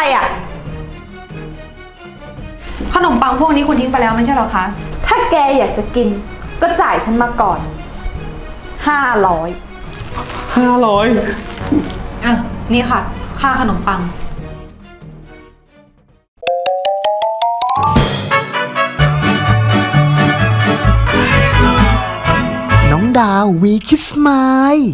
อะไรอะ ขนมปังพวกนี้คุณทิ้งไปแล้วไม่ใช่เหรอคะ ถ้าแกอยากจะกิน ก็จ่ายฉันมาก่อนห้าร้อยห้าร้อยอะ นี่ค่ะ ค่าขนมปัง น้องดาววีคิสไมล์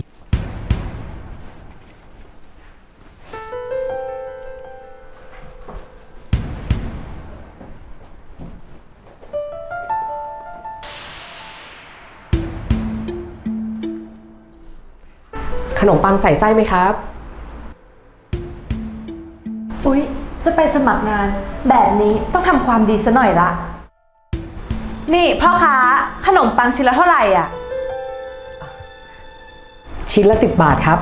นมปังใส่ไส้ไหมครับ อุ๊ย จะไปสมัครงาน แบบนี้ต้องทำความดีซะหน่อยละ นี่พ่อค้าขนมปังชิ้นละเท่าไหร่อะ ชิ้นละ 10 บาทครับ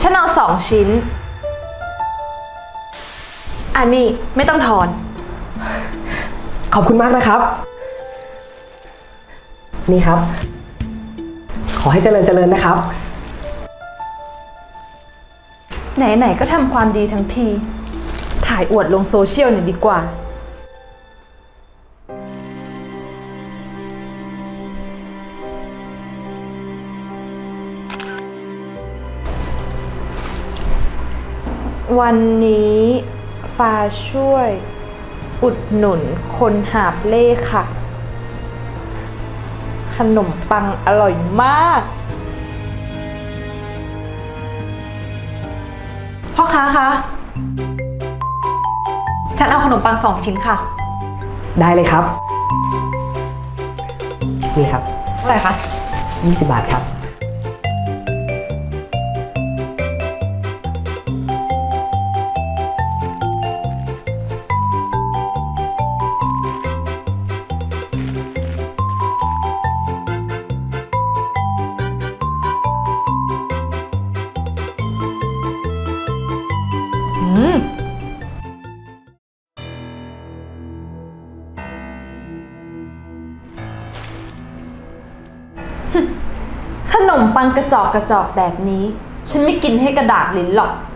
ฉันเอาสองชิ้น อันนี้ไม่ต้องทอน ขอบคุณมากนะครับ นี่ครับ ขอให้เจริญเจริญนะครับ ไหนๆก็ทำความดีทั้งที ถ่ายอวดลงโซเชียลหน่ยดีกว่า วันนี้ฟ้าช่วย อุดหนุนคนหาบเล่ค่ะ ขนมปังอร่อยมาก ค้าคะ ฉันเอาขนมปังสองชิ้นค่ะได้เลยครับ นี่ครับเท่าไหร่คะ 20 บาทครับ ขนมปังกระจอกกระจอกแบบนี้ ฉันไม่กินให้กระดาษลิ้นหรอกแก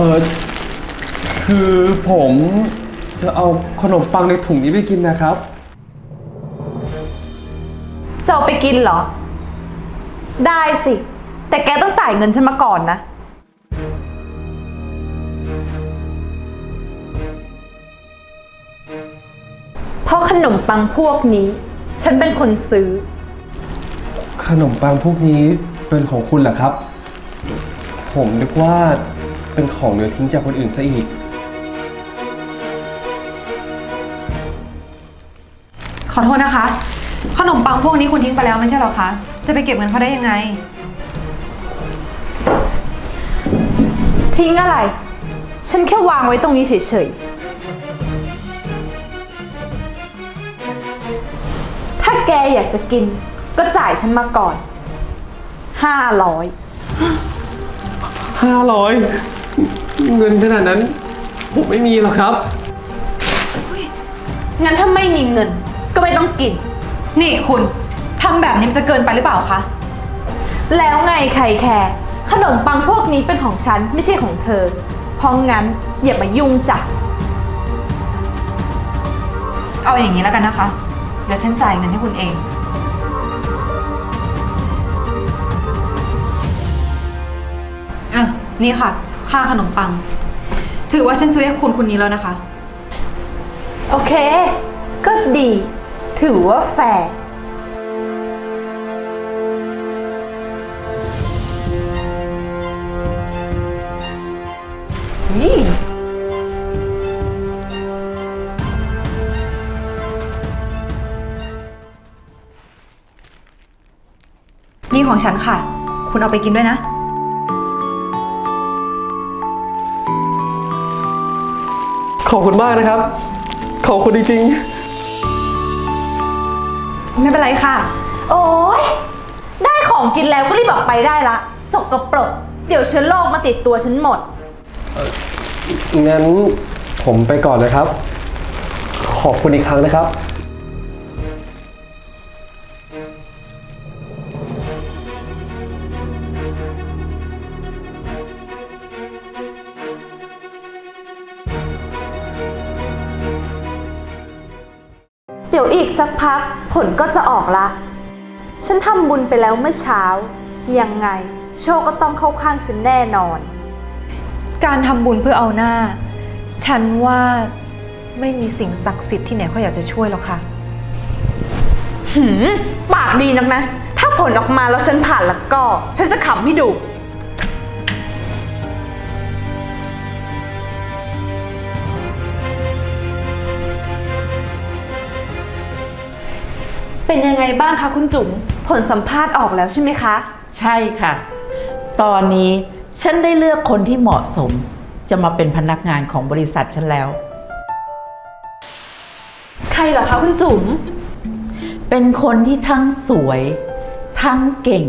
ออคือผมจะเอาขนมปังในถุงนี้ไปกินนะครับ จะเอาไปกินเหรอ ได้สิ แต่แกต้องจ่ายเงินฉันมาก่อนนะ เพราะขนมปังพวกนี้ ฉันเป็นคนซื้อ ขนมปังพวกนี้เป็นของคุณเหรอครับ ผมนึกว่า เป็นของเหลือทิ้งจากคนอื่นซะอีก ขอโทษนะคะ ขนมปังพวกนี้คุณทิ้งไปแล้วไม่ใช่เหรอคะ จะไปเก็บเงินเขาได้ยังไง ทิ้งอะไร ฉันแค่วางไว้ตรงนี้เฉยๆ ถ้าแกอยากจะกิน ก็จ่ายฉันมาก่อนห้าร้อย500 เงินขนาดนั้น ผมไม่มีหรอกครับ งั้นถ้าไม่มีเงิน ก็ไม่ต้องกิน นี่คุณทำแบบนี้มันจะเกินไปหรือเปล่าคะ แล้วไงใครแคร์ขนมปังพวกนี้เป็นของฉันไม่ใช่ของเธอ เพราะงั้นอย่ามายุ่งจ้ะ เอาอย่างนี้แล้วกันนะคะ เดี๋ยวฉันจ่ายเงินให้คุณเอง อะ นี่ค่ะ ค่าขนมปัง ถือว่าฉันซื้อให้คุณคุณนี้แล้วนะคะ โอเค ก็ดี ถือว่าแฟร์นี่นี่ของฉันค่ะ คุณเอาไปกินด้วยนะ ขอบคุณมากนะครับ ขอบคุณจริงไม่เป็นไรค่ะ โอ๊ยได้ของกินแล้วก็รีบออกไปได้ละ สกปรก เดี๋ยวเชื้อโรคมาติดตัวฉันหมด ๆงั้นผมไปก่อนนะครับ ขอบคุณอีกครั้งนะครับ ผลก็จะออกละ ฉันทำบุญไปแล้วเมื่อเช้า ยังไง โชคก็ต้องเข้าข้างฉันแน่นอน การทำบุญเพื่อเอาหน้า ฉันว่าไม่มีสิ่งศักดิ์สิทธิ์ที่ไหนเขาอยากจะช่วยหรอกค่ะ หืม ปากดีนักนะ ถ้าผลออกมาแล้วฉันผ่านแล้วก็ ฉันจะขำให้ดู เป็นยังไงบ้างคะคุณจุ๋มผลสัมภาษณ์ออกแล้วใช่ไหมคะ ใช่ค่ะ ตอนนี้ฉันได้เลือกคนที่เหมาะสม จะมาเป็นพนักงานของบริษัทฉันแล้ว ใครเหรอคะคุณจุ๋มเป็นคนที่ทั้งสวย ทั้งเก่ง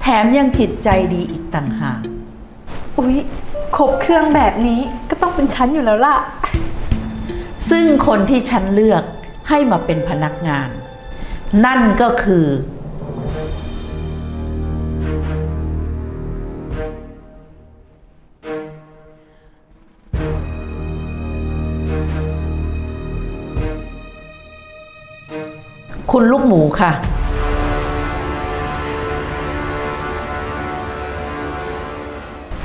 แถมยังจิตใจดีอีกต่างหาก อุ๊ยครบเครื่องแบบนี้ก็ต้องเป็นฉันอยู่แล้วล่ะ ซึ่งคนที่ฉันเลือกให้มาเป็นพนักงาน นั่นก็คือ คุณลูกหมูค่ะ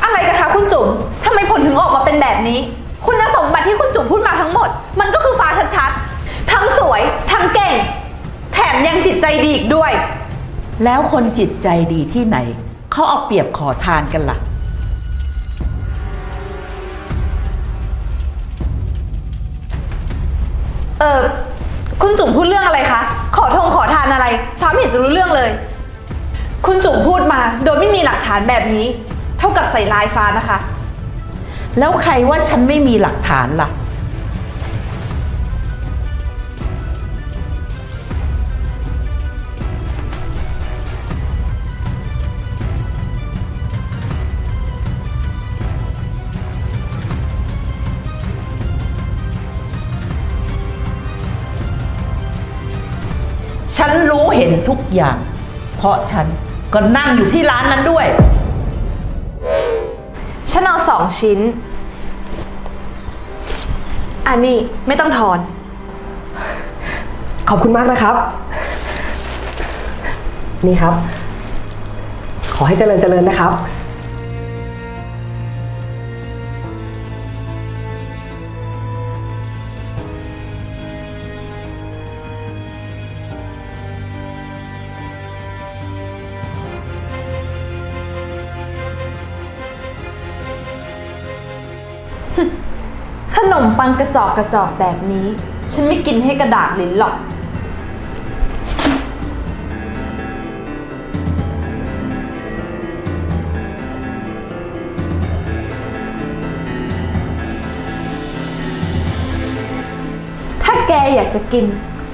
อะไรกันคะคุณจุ๋มทำไมผลถึงออกมาเป็นแบบนี้ คุณสมบัติที่คุณจุ๋มพูดมาทั้งหมด มันก็คือฟ้าชัดๆ ทั้งสวย ทั้งเก่ง แถมยังจิตใจดีอีกด้วย แล้วคนจิตใจดีที่ไหน เขาเอาเปรียบขอทานกันล่ะ เออคุณจุ๋มพูดเรื่องอะไรคะ ขอทงขอทานอะไรฟ้าไม่เห็นจะรู้เรื่องเลย คุณจุ๋มพูดมา โดยไม่มีหลักฐานแบบนี้ เท่ากับใส่ลายฟ้านะคะ แล้วใครว่าฉันไม่มีหลักฐานล่ะ ฉันรู้เห็นทุกอย่าง เพราะฉันก็นั่งอยู่ที่ร้านนั้นด้วย ฉันเอาสองชิ้น อันนี้ไม่ต้องทอน ขอบคุณมากนะครับ นี่ครับ ขอให้เจริญเจริญนะครับ มปังกระจอกกระจอกแบบนี้ ฉันไม่กินให้กระดาษลิ้นหรอก ถ้าแกอยากจะกิน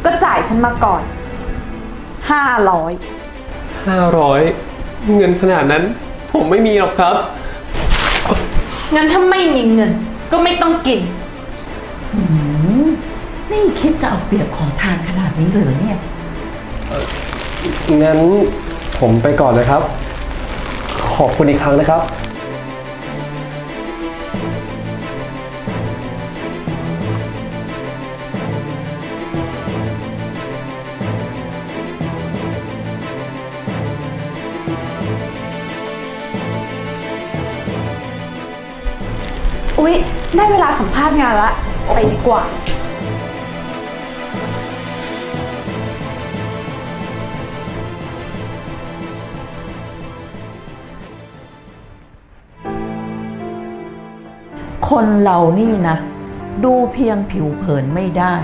ก็จ่ายฉันมาก่อนห้าร้อย500เงินขนาดนั้น ผมไม่มีหรอกครับ งั้นถ้าไม่มีเงินก็ไม่ต้องกิน นี่คิดจะเอาเปรียบของทานขนาดนี้เลยเหรอเนี่ย งั้นผมไปก่อนนะครับ ขอบคุณอีกครั้งนะครับ อุ๊ย ได้เวลาสัมภาษณ์งานละ ไปดีกว่า คนเรานี่นะ ดูเพียงผิวเผินไม่ได้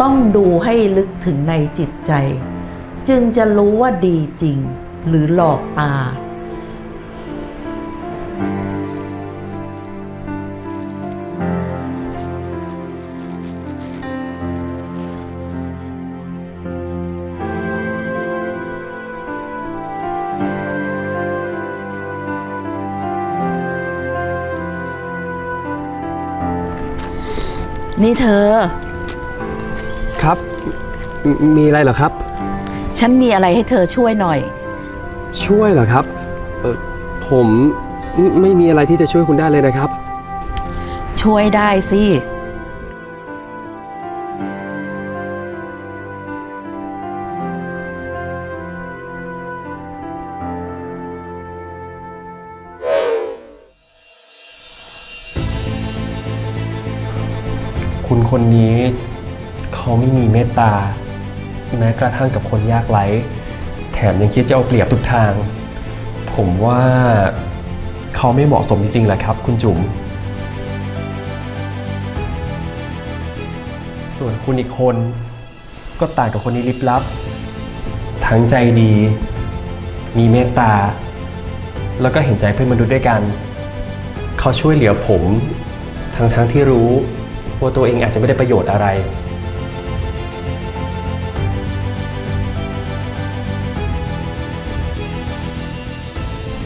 ต้องดูให้ลึกถึงในจิตใจ จึงจะรู้ว่าดีจริงหรือหลอกตา นี่เธอ ครับมมีอะไรเหรอครับ ฉันมีอะไรให้เธอช่วยหน่อย ช่วยเหรอครับเออผมไม่ไม่มีอะไรที่จะช่วยคุณได้เลยนะครับ ช่วยได้สิ คนนี้ เขาไม่มีเมตตา แม้กระทั่งกับคนยากไร้ แถมยังคิดจะเอาเปรียบทุกทาง ผมว่าเขาไม่เหมาะสมจริงๆแหละครับ คุณจุ๋ม ส่วนคุณอีกคนก็ต่างกับคนนี้ลิบลับ ทั้งใจดี มีเมตตา แล้วก็เห็นใจเพื่อนมนุษย์ด้วยกัน เขาช่วยเหลือผม ทั้งๆที่รู้ ว่าตัวเองอาจจะไม่ได้ประโยชน์อะไร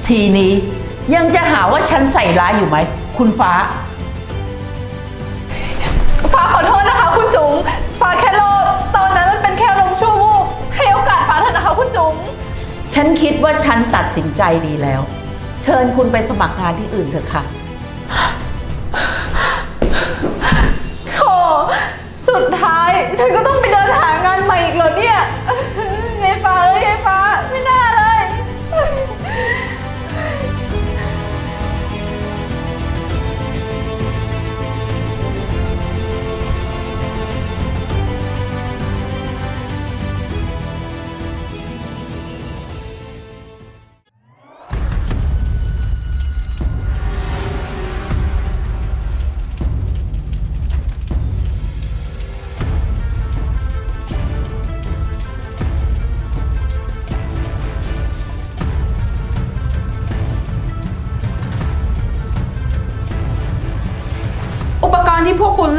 ทีนี้ยังจะหาว่าฉันใส่ร้ายอยู่ไหม คุณฟ้า ฟ้าขอโทษนะคะคุณจุ๋มฟ้าแค่โลภตอนนั้นมันเป็นแค่ลมณ์ชั่ววูบให้โอกาสฟ้าเถอะนะคะคุณจุ๋มฉันคิดว่าฉันตัดสินใจดีแล้ว เชิญคุณไปสมัครงานที่อื่นเถอะค่ะ ฉันก็ต้องไปเดินหางานใหม่อีกเหรอเนี่ย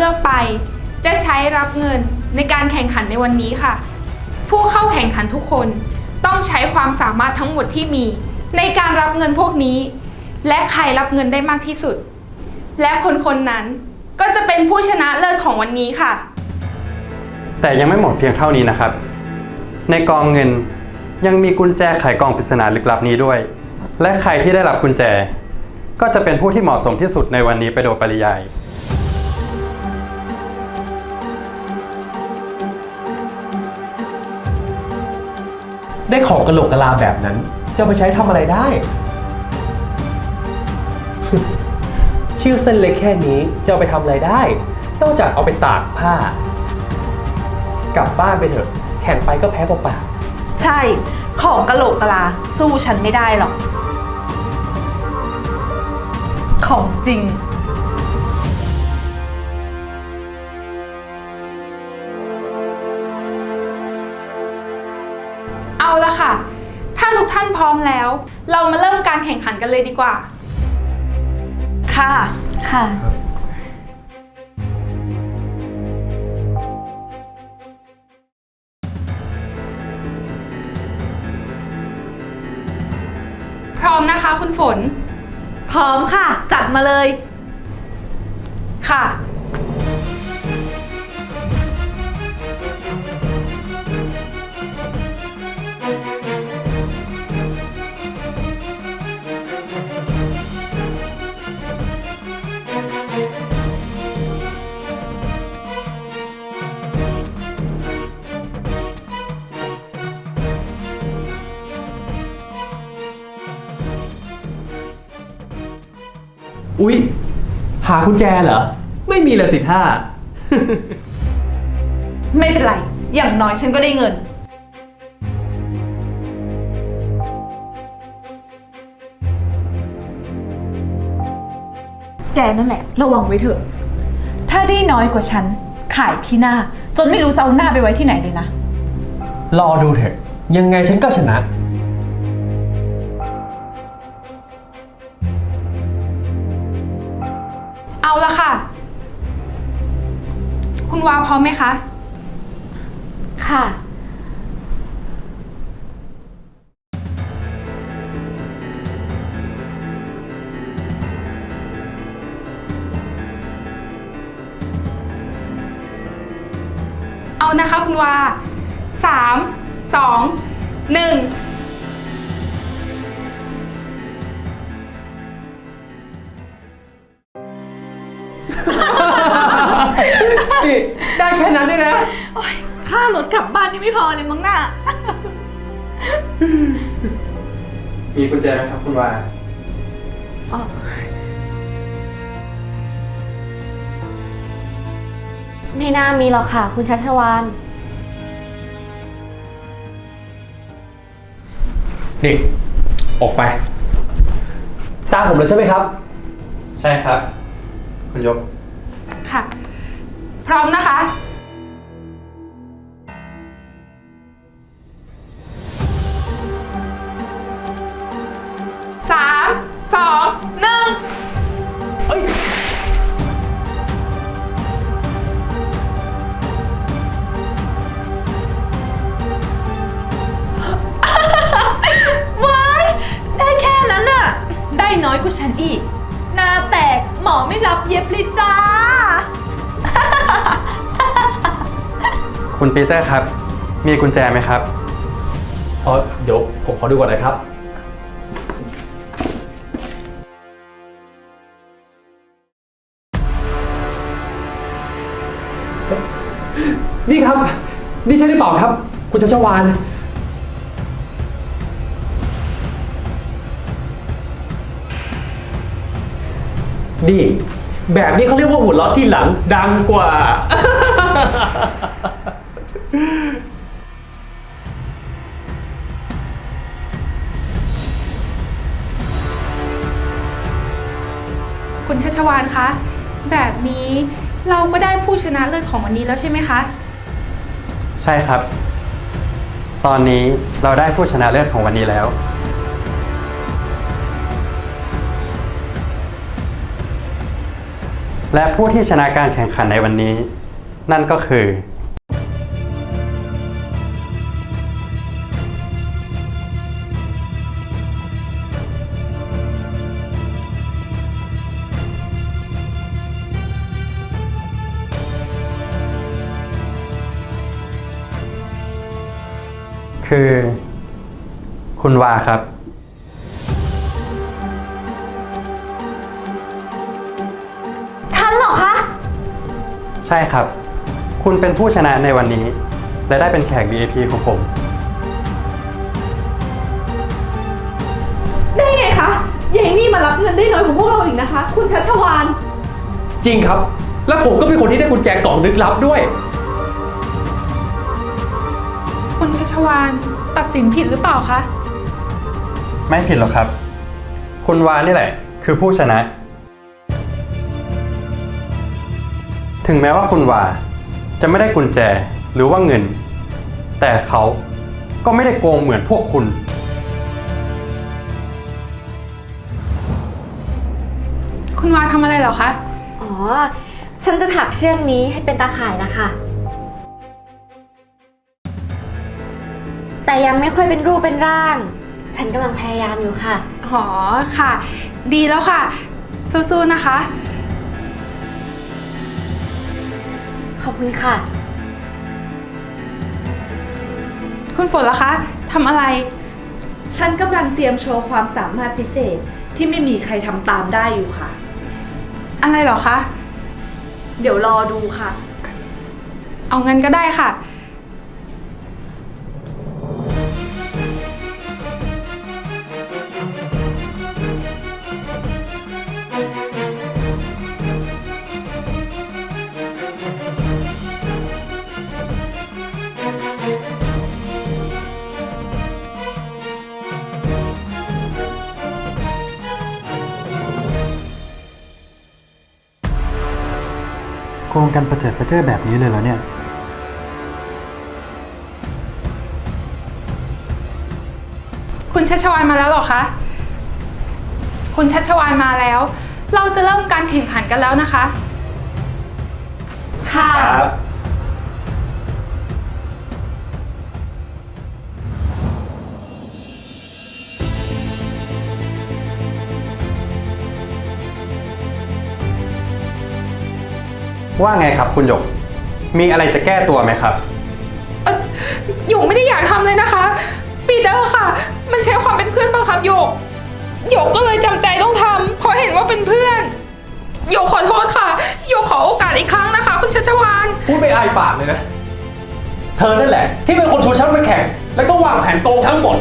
ลือกไป จะใช้รับเงินในการแข่งขันในวันนี้ค่ะ ผู้เข้าแข่งขันทุกคนต้องใช้ความสามารถทั้งหมดที่มี ในการรับเงินพวกนี้ และใครรับเงินได้มากที่สุด และคนคนนั้นก็จะเป็นผู้ชนะเลิศของวันนี้ค่ะ แต่ยังไม่หมดเพียงเท่านี้นะครับ ในกองเงินยังมีกุญแจไขกล่องปริศนาลึกลับนี้ด้วย และใครที่ได้รับกุญแจ ก็จะเป็นผู้ที่เหมาะสมที่สุดในวันนี้ไปโดยปริยาย ได้ของกระโหลกกะลาแบบนั้น จะเอาไปใช้ทำอะไรได้ ชื่อเส้นเล็กแค่นี้จะเอาไปทำอะไรได้นอกจากเอาไปตากผ้า กลับบ้านไปเถอะ แข่งไปก็แพ้เปล่าใช่ ของกะโหลกกะลาสู้ฉันไม่ได้หรอก ของจริงาทุกท่านพร้อมแล้ว เรามาเริ่มการแข่งขันกันเลยดีกว่า ค่ะ ค่ะ พร้อมนะคะคุณฝน พร้อมค่ะ จัดมาเลย ค่ะ อุ๊ย หากุญแจเหรอ ไม่มีเลยสิท่า ไม่เป็นไร อย่างน้อยฉันก็ได้เงิน แกนั่นแหละ ระวังไว้เถอะ ถ้าได้น้อยกว่าฉัน ขายขี้หน้า จนไม่รู้จะเอาหน้าไปไว้ที่ไหนเลยนะ รอดูเถอะ ยังไงฉันก็ชนะ วาพร้อมไหมคะ ค่ะ เอานะคะคุณวาสามสองหนึ่ง ได้แค่นั้นด้วยนะค่ารถกลับบ้านนี่ไม่พอเลยมั้งน่ะ มีกุญแจไหมครับคุณวาไม่น่ามีหรอกค่ะ คุณชัชวาน นี่ ออกไป ตามผมเลยใช่ไหมครับ ใช่ครับ คุณยก ค่ะ พร้อมนะคะ สาม สอง หนึ่ง เฮ้ย ว้าย ได้แค่นั้นน่ะ ได้น้อยกว่าฉันอีก หน้าแตกหมอไม่รับเย็บเลยจ้า คุณปีเตอร์ครับ มีกุญแจไหมครับอ๋อเดี๋ยวผมขอดูก่อนนะครับ นี่ครับ นี่ใช่หรือเปล่าครับ คุณชัชวาน นี่ แบบนี้เขาเรียกว่าหัวเราะที่หลังดังกว่า คุณชัชวานคะ แบบนี้เราก็ได้ผู้ชนะเลิศของวันนี้แล้วใช่ไหมคะ ใช่ครับ ตอนนี้เราได้ผู้ชนะเลิศของวันนี้แล้ว และผู้ที่ชนะการแข่งขันในวันนี้ นั่นก็คือ คือ คุณวาครับ ฉันเหรอคะ ใช่ครับ คุณเป็นผู้ชนะในวันนี้ และได้เป็นแขก VIP ของผม ได้ไงคะยายนี่มารับเงินได้น้อยกว่าพวกเราอีกนะคะ คุณชัชวาน จริงครับ และผมก็เป็นคนที่ได้กุญแจกล่องลึกลับด้วย คุณชัชวานตัดสินผิดหรือเปล่าคะ ไม่ผิดหรอกครับ คุณวานี่แหละ คือผู้ชนะ ถึงแม้ว่าคุณวาจะไม่ได้กุญแจหรือว่าเงิน แต่เขาก็ไม่ได้โกงเหมือนพวกคุณ คุณวาทำอะไรเหรอคะ อ๋อ ฉันจะถักเชือกนี้ให้เป็นตาข่ายนะคะ แต่ยังไม่ค่อยเป็นรูปเป็นร่าง ฉันกำลังพยายามอยู่ค่ะ อ๋อค่ะ ดีแล้วค่ะ สู้ๆนะคะ ขอบคุณค่ะ คุณฝนล่ะคะทำอะไร ฉันกำลังเตรียมโชว์ความสามารถพิเศษที่ไม่มีใครทำตามได้อยู่ค่ะ อะไรเหรอคะ เดี๋ยวรอดูค่ะ เอาเงินก็ได้ค่ะ โกงกันประเจิดประเจิอแบบนี้เลยเหรอเนี่ย คุณชัชวานมาแล้วเหรอคะ คุณชัชวานมาแล้ว เราจะเริ่มการแข่งขันกันแล้วนะคะ ค่ะ ครับ ว่าไงครับคุณหยก มีอะไรจะแก้ตัวไหมครับ เอ่อหยกไม่ได้อยากทำเลยนะคะ ปีเตอร์ค่ะ มันใช้ความเป็นเพื่อนบังคับหยก หยกก็เลยจำใจต้องทำเพราะเห็นว่าเป็นเพื่อน หยกขอโทษค่ะ หยกขอโอกาสอีกครั้งนะคะ คุณชัชวาน พูดไม่อายปากเลยนะ เธอนั่นแหละ ที่เป็นคนชวนฉันมาแข่ง แล้วก็วางแผนโกงทั้งหมด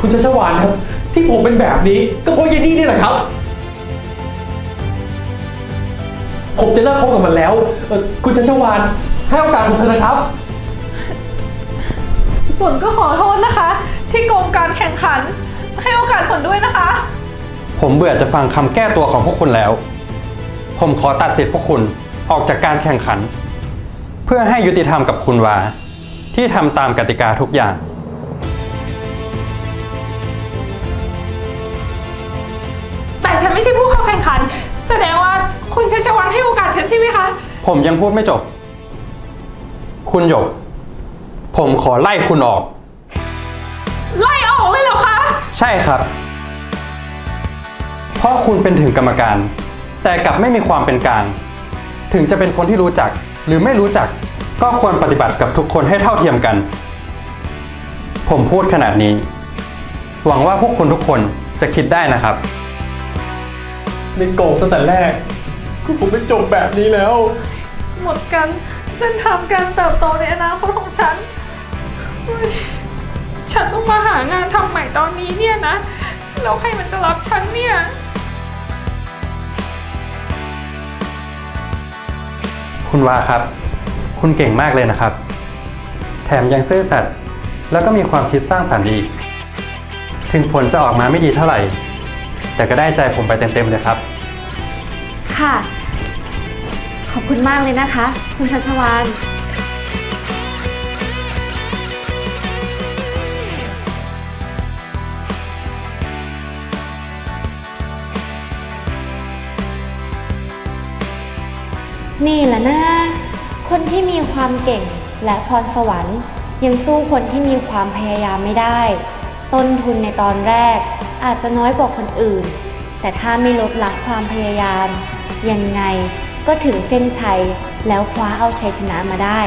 คุณชัชวานครับ ที่ผมเป็นแบบนี้ก็เพราะเยนนี่นี่แหละครับ ผมจะเลิกคบกับมันแล้วเอ่อคุณชัชวานให้โอกาสผมเถอะนะครับ ฝนก็ขอโทษนะคะ ที่โกงการแข่งขัน ให้โอกาสฝนด้วยนะคะ ผมเบื่อจะฟังคำแก้ตัวของพวกคุณแล้ว ผมขอตัดสิทธิ์พวกคุณออกจากการแข่งขัน เพื่อให้ยุติธรรมกับคุณวา ที่ทำตามกติกาทุกอย่าง คุณชัชวานให้โอกาสฉันใช่ไหมคะ ผมยังพูดไม่จบ คุณหยก ผมขอไล่คุณออก ไล่ออกเลยเหรอคะ ใช่ครับ เพราะคุณเป็นถึงกรรมการ แต่กลับไม่มีความเป็นกลาง ถึงจะเป็นคนที่รู้จักหรือไม่รู้จัก ก็ควรปฏิบัติกับทุกคนให้เท่าเทียมกัน ผมพูดขนาดนี้ หวังว่าพวกคุณทุกคนจะคิดได้นะครับ ไม่โกงตั้งแต่แรก คือผมไม่จบแบบนี้แล้ว หมดกันเส้นทางการเติบโตในอนาคตของฉันฉันต้องมาหางานทำใหม่ตอนนี้เนี่ยนะ แล้วใครมันจะรับฉันเนี่ย คุณวาครับ คุณเก่งมากเลยนะครับ แถมยังซื่อสัตย์แล้วก็มีความคิดสร้างสรรค์อีก ถึงผลจะออกมาไม่ดีเท่าไหร่ แต่ก็ได้ใจผมไปเต็มๆเลยครับ ค่ะ ขอบคุณมากเลยนะคะ คุณชัชวานนี่แหละนะ คนที่มีความเก่งและพรสวรรค์ ยังสู้คนที่มีความพยายามไม่ได้ ต้นทุนในตอนแรกอาจจะน้อยกว่าคนอื่น แต่ถ้าไม่ลดละความพยายาม ยังไงก็ถึงเส้นชัยแล้วคว้าเอาชัยชนะมาได้